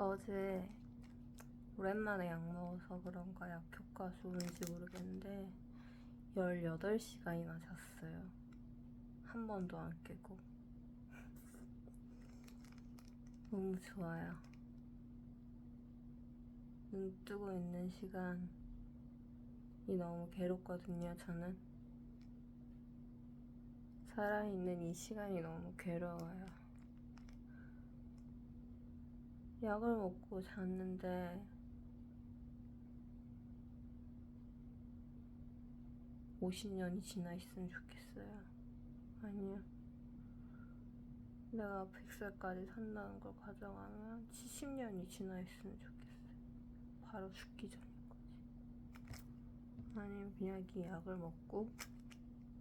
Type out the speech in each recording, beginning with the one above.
어제 오랜만에 약 먹어서 그런가 약 효과 좋은지 모르겠는데 18시간이나 잤어요. 한 번도 안 깨고. 너무 좋아요. 눈 뜨고 있는 시간이 너무 괴롭거든요, 저는. 살아있는 이 시간이 너무 괴로워요. 약을 먹고 잤는데 50년이 지나 있으면 좋겠어요. 아니요. 내가 100살까지 산다는 걸 가정하면 70년이 지나 있으면 좋겠어요. 바로 죽기 전까지. 아니면 그냥 이 약을 먹고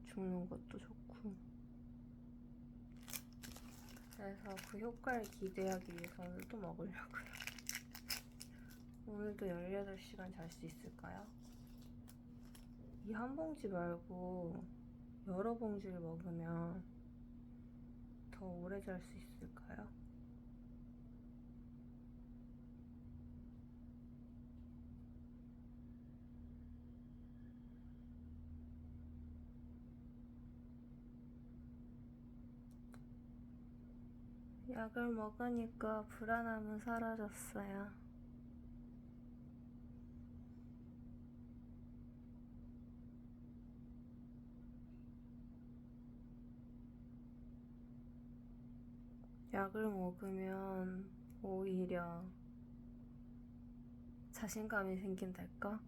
죽는 것도 좋고. 그래서 그 효과를 기대하기 위해서 오늘 또 먹으려고요. 오늘도 18시간 잘 수 있을까요? 이 한 봉지 말고 여러 봉지를 먹으면 더 오래 잘 수 있을까요? 약을 먹으니까 불안함은 사라졌어요. 약을 먹으면 오히려 자신감이 생긴달까?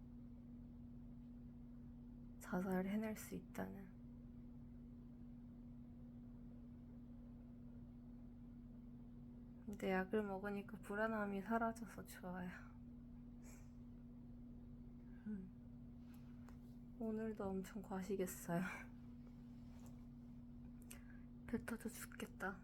자살을 해낼 수 있다는. 근데 약을 먹으니까 불안함이 사라져서 좋아요. 음. 오늘도 엄청 과시겠어요. 배 터져 죽겠다.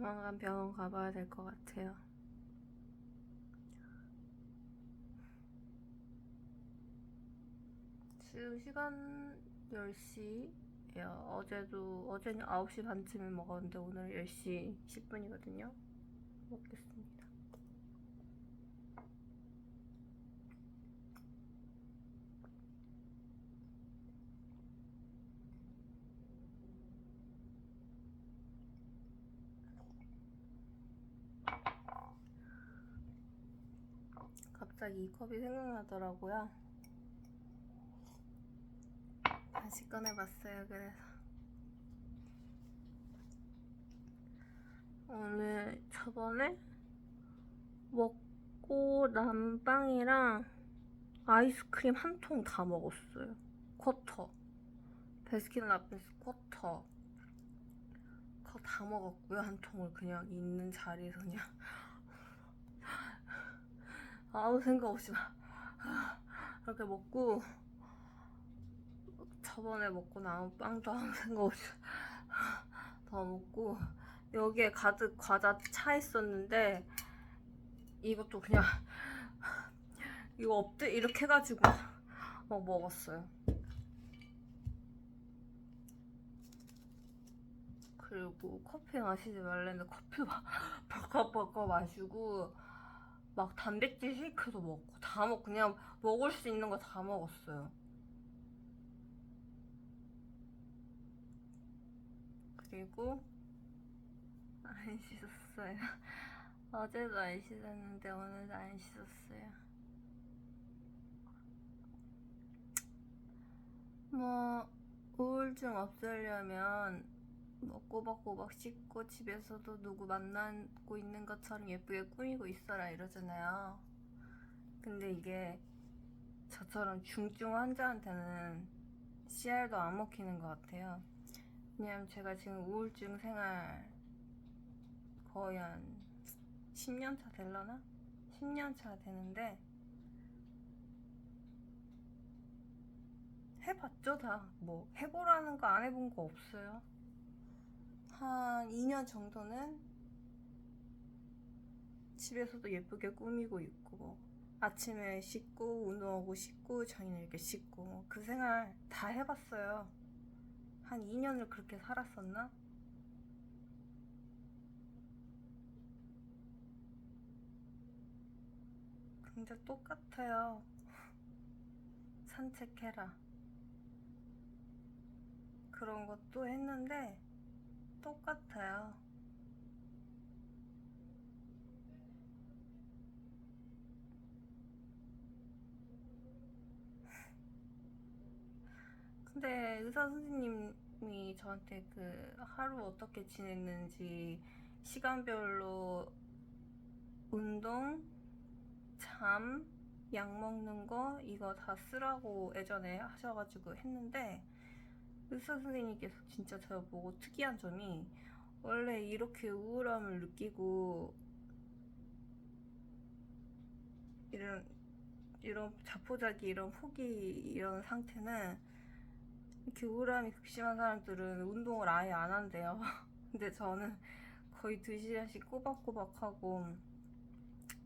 조만간 병원 가봐야 될 것 같아요. 지금 시간 10시예요. 어제도 어제는 9시 반쯤에 먹었는데 오늘 10시 10분이거든요. 먹겠습니다. 갑자기 이 컵이 생각나더라고요. 다시 꺼내봤어요. 그래서 오늘 저번에 먹고 남은 빵이랑 아이스크림 한 통 다 먹었어요. 쿼터. 베스킨라빈스 쿼터. 그거 다 먹었고요. 한 통을 그냥 있는 자리에서 그냥 아무 생각 없이 막 이렇게 먹고 저번에 먹고 남은 빵도 아무 생각 없이 더 먹고 여기에 가득 과자 차 있었는데 이것도 그냥 이거 없대 이렇게 해가지고 막 먹었어요. 그리고 커피 마시지 말랬는데 커피 막 버컥버컥 마시고 막 단백질 쉐이크도 먹고 다 먹고 그냥 먹을 수 있는 거 다 먹었어요. 그리고 안 씻었어요. 어제도 안 씻었는데 오늘도 안 씻었어요. 뭐 우울증 없애려면 뭐 꼬박꼬박 씻고 집에서도 누구 만나고 있는 것처럼 예쁘게 꾸미고 있어라 이러잖아요. 근데 이게 저처럼 중증 환자한테는 CR도 안 먹히는 것 같아요. 왜냐면 제가 지금 우울증 생활 거의 한 10년 차 될라나? 10년 차 되는데 해봤죠 다. 뭐 해보라는 거 안 해본 거 없어요. 한 2년 정도는 집에서도 예쁘게 꾸미고 있고 아침에 씻고 운동하고 씻고 저녁에 이렇게 씻고 그 생활 다 해봤어요. 한 2년을 그렇게 살았었나? 근데 똑같아요. 산책해라. 그런 것도 했는데 똑같아요. 근데 의사 선생님이 저한테 그 하루 어떻게 지냈는지 시간별로 운동, 잠, 약 먹는 거 이거 다 쓰라고 예전에 하셔가지고 했는데 의사 선생님께서 진짜 저보고 특이한 점이 원래 이렇게 우울함을 느끼고 이런 이런 자포자기 이런 포기 이런 상태는 이렇게 우울함이 극심한 사람들은 운동을 아예 안 한대요. 근데 저는 거의 두 시간씩 꼬박꼬박 하고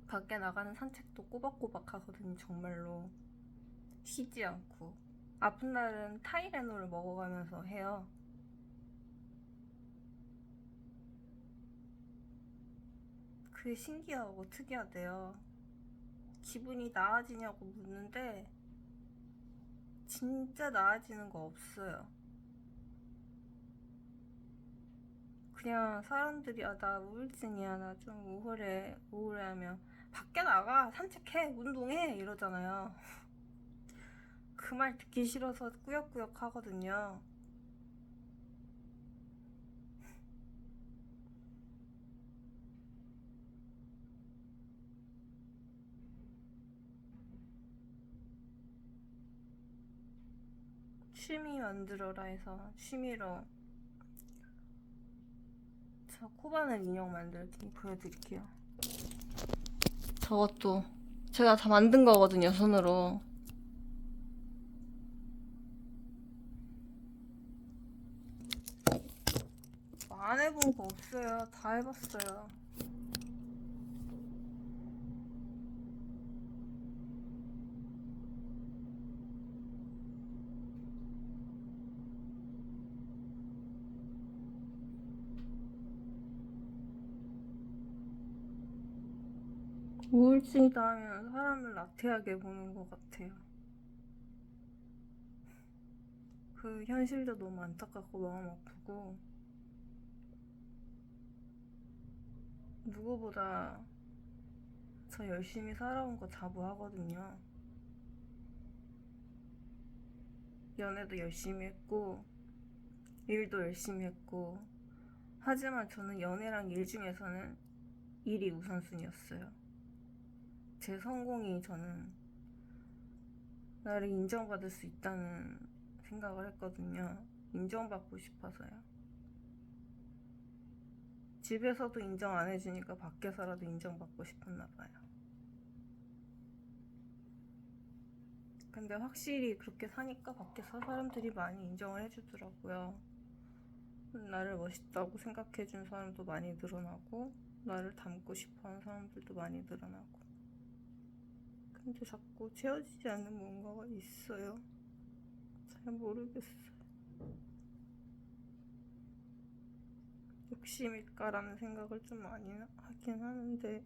밖에 나가는 산책도 꼬박꼬박 하거든요, 정말로. 쉬지 않고. 아픈 날은 타이레놀을 먹어가면서 해요. 그게 신기하고 특이하대요. 기분이 나아지냐고 묻는데, 진짜 나아지는 거 없어요. 그냥 사람들이 아, 나 우울증이야, 나 좀 우울해, 우울해하면 밖에 나가, 산책해, 운동해 이러잖아요. 그 말 듣기 싫어서 꾸역꾸역 하거든요. 취미 만들어라 해서 취미로 저 코바늘 인형 만들기 보여드릴게요. 저것도 제가 다 만든 거거든요, 손으로. 안 해본 거 없어요. 다 해봤어요. 우울증이다 하면 사람을 나태하게 보는 것 같아요. 그 현실도 너무 안타깝고 마음 아프고 누구보다 저 열심히 살아온 거 자부하거든요. 연애도 열심히 했고 일도 열심히 했고 하지만 저는 연애랑 일 중에서는 일이 우선순위였어요. 제 성공이 저는 나를 인정받을 수 있다는 생각을 했거든요. 인정받고 싶어서요. 집에서도 인정 안 해주니까 밖에서라도 인정받고 싶었나 봐요. 근데 확실히 그렇게 사니까 밖에서 사람들이 많이 인정을 해주더라고요. 나를 멋있다고 생각해준 사람도 많이 늘어나고, 나를 닮고 싶어 하는 사람들도 많이 늘어나고. 근데 자꾸 채워지지 않는 뭔가가 있어요. 잘 모르겠어요. 욕심일까라는 생각을 좀 많이 하긴 하는데,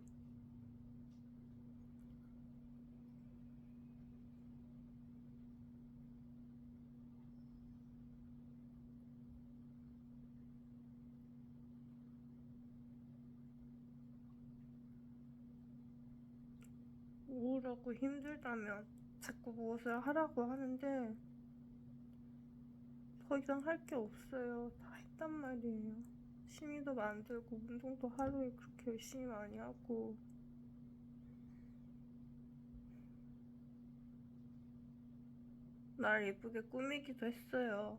우울하고 힘들다면 자꾸 무엇을 하라고 하는데 더 이상 할 게 없어요. 다 했단 말이에요. 취미도 만들고 운동도 하루에 그렇게 열심히 많이 하고 날 예쁘게 꾸미기도 했어요.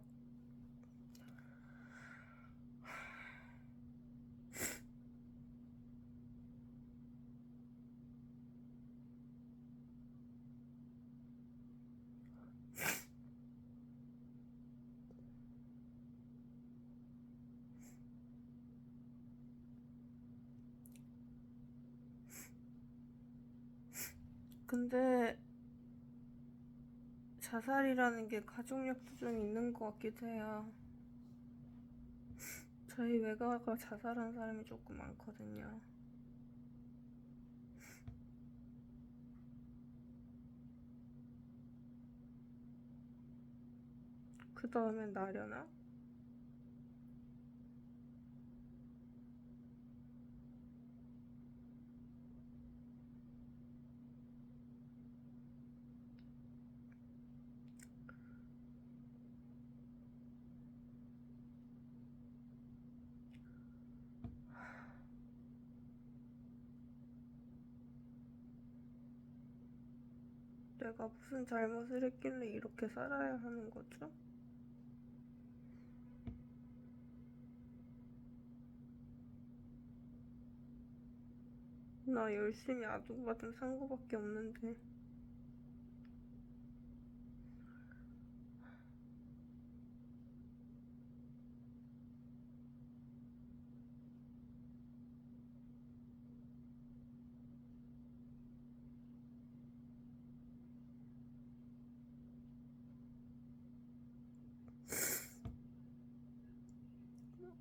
근데 자살이라는 게 가족력도 좀 있는 것 같기도 해요. 저희 외가가 자살한 사람이 조금 많거든요. 그 다음엔 나려나? 내가 무슨 잘못을 했길래 이렇게 살아야 하는 거죠? 나 열심히 아동받은 상고밖에 없는데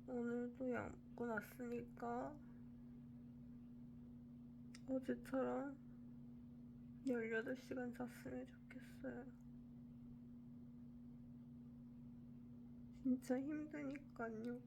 오늘도 약 먹고 났으니까 어제처럼 18시간 잤으면 좋겠어요. 진짜 힘드니까요.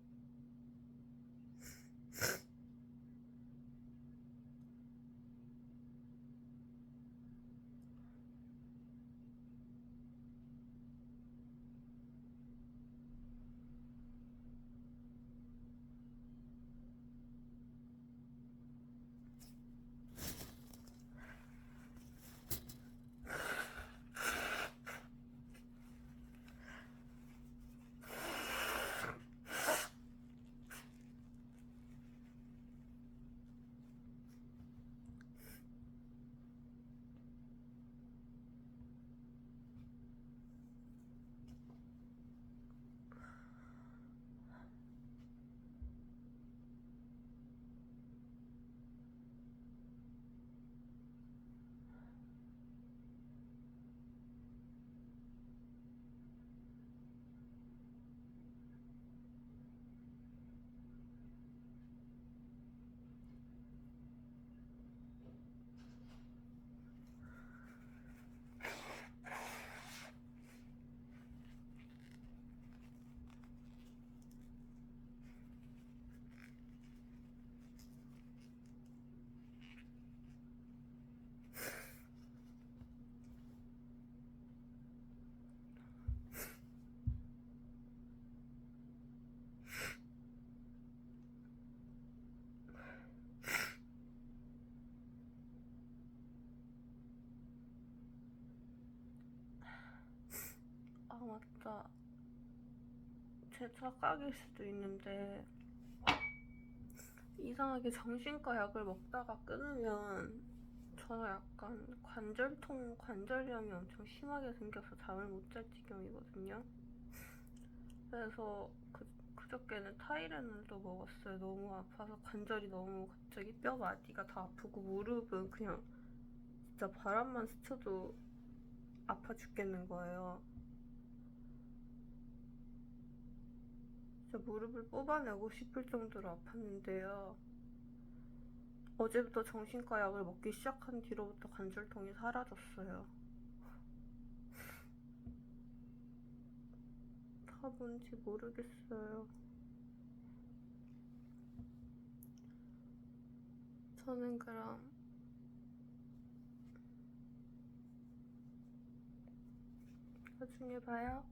아, 맞다. 제 착각일 수도 있는데, 이상하게 정신과 약을 먹다가 끊으면, 저 약간 관절통, 관절염이 엄청 심하게 생겨서 잠을 못 잘 지경이거든요. 그래서 그, 그저께는 타이레놀도 먹었어요. 너무 아파서 관절이 너무 갑자기 뼈 마디가 다 아프고 무릎은 그냥 진짜 바람만 스쳐도 아파 죽겠는 거예요. 진짜 무릎을 뽑아내고 싶을 정도로 아팠는데요. 어제부터 정신과 약을 먹기 시작한 뒤로부터 관절통이 사라졌어요. 다 뭔지 모르겠어요. 저는 그럼 나중에 봐요.